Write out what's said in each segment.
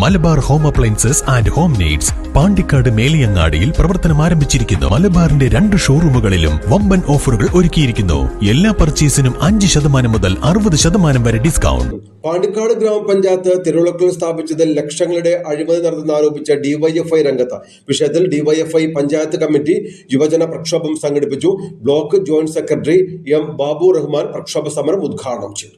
Malabar home appliances and home needs Pandikkad മേലിയങ്ങാടിയിൽ പ്രവർത്തനം ആരംഭിച്ചിരിക്കുന്നു. മലബാറിന്റെ രണ്ട് ഷോറൂമുകളിലും വമ്പൻ ഓഫറുകൾ ഒരുക്കിയിരിക്കുന്നു. എല്ലാ പർച്ചേസിനും അഞ്ച് ശതമാനം മുതൽ അറുപത് ശതമാനം വരെ ഡിസ്കൗണ്ട്. പാണ്ടിക്കാട് ഗ്രാമപഞ്ചായത്ത് തിരുവിളക്കിൽ സ്ഥാപിച്ചതിൽ ലക്ഷങ്ങളുടെ അഴിമതി നടന്നെന്ന് ആരോപിച്ച ഡിവൈഎഫ്ഐ രംഗത്ത്. വിഷയത്തിൽ ഡിവൈഎഫ്ഐ പഞ്ചായത്ത് കമ്മിറ്റി യുവജന പ്രക്ഷോഭം സംഘടിപ്പിച്ചു. Block joint secretary M Babu Rahman പ്രക്ഷോഭ സമരം ഉദ്ഘാടനം ചെയ്തു.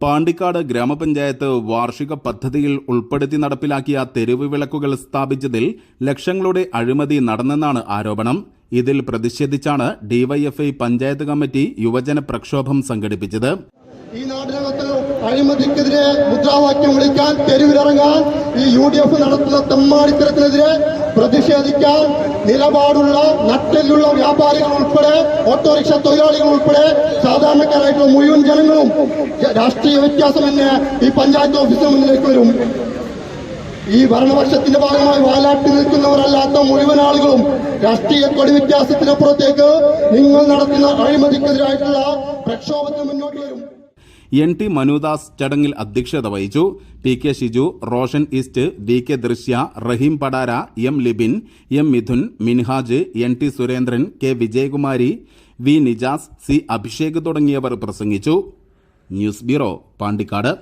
പാണ്ടിക്കാട് ഗ്രാമപഞ്ചായത്ത് വാർഷിക പദ്ധതിയിൽ ഉൾപ്പെടുത്തി നടപ്പിലാക്കിയ തെരുവ് വിളക്കുകൾ സ്ഥാപിച്ചതിൽ ലക്ഷങ്ങളുടെ അഴിമതി നടന്നെന്നാണ് ആരോപണം. ഇതിൽ പ്രതിഷേധിച്ചാണ് ഡിവൈഎഫ്ഐ പഞ്ചായത്ത് കമ്മിറ്റി യുവജന പ്രക്ഷോഭം സംഘടിപ്പിച്ചത്. ഈ നാടിനകത്ത് അഴിമതിക്കെതിരെ മുദ്രാവാക്യം വിളിക്കാൻ തെരുവിലിറങ്ങാൻ ഈ യു ഡി എഫ് നടത്തുന്ന തെമ്മാടിത്തരത്തിനെതിരെ പ്രതിഷേധിക്കാൻ നിലപാടുള്ള നട്ടെല്ലുള്ള വ്യാപാരികൾ ഉൾപ്പെടെ ഓട്ടോറിക്ഷ തൊഴിലാളികൾ ഉൾപ്പെടെ സാധാരണക്കാരായിട്ടുള്ള മുഴുവൻ ജനങ്ങളും രാഷ്ട്രീയ വ്യത്യാസം തന്നെ ഈ പഞ്ചായത്ത് ഓഫീസിന് മുന്നിലേക്ക് വരും. ഈ ഭരണപക്ഷത്തിന്റെ ഭാഗമായി വാലാട്ടി നിൽക്കുന്നവരല്ലാത്ത മുഴുവൻ ആളുകളും രാഷ്ട്രീയ കൊടി വ്യത്യാസത്തിനപ്പുറത്തേക്ക് നിങ്ങൾ നടത്തുന്ന അഴിമതിക്കെതിരായിട്ടുള്ള പ്രക്ഷോഭത്തിന് മുന്നോട്ട് വരും. എൻ ടി മനുദാസ് ചടങ്ങിൽ അധ്യക്ഷത വഹിച്ചു. P K Shiju Roshan east V K Drishya Raheem Padara M Libin M Mithun Minhaj N T Surendran K Vijayakumari V Nijas C Abhishek തുടങ്ങിയവർ പ്രസംഗിച്ചു. News bureau Pandikkad.